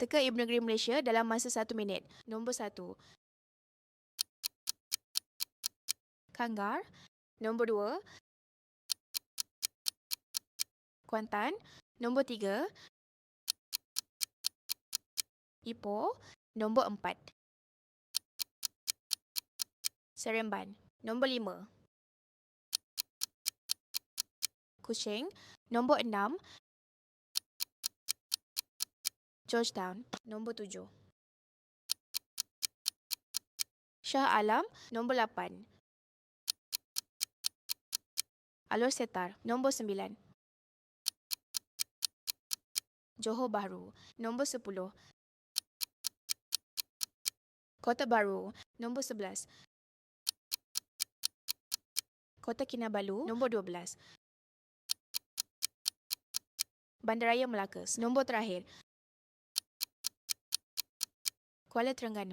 Teka Ibu Negeri Malaysia dalam masa satu minit. Nombor satu. Kanggar. Nombor dua. Kuantan. Nombor tiga. Ipoh. Nombor empat. Seremban. Nombor lima. Kuching. Nombor enam. Georgetown. Nombor tujuh. Shah Alam. Nombor lapan. Alor Setar. Nombor sembilan. Johor Bahru. Nombor sepuluh. Kota Baru. Nombor sebelas. Kota Kinabalu. Nombor dua belas. Bandaraya Melaka. Nombor terakhir. Qual é a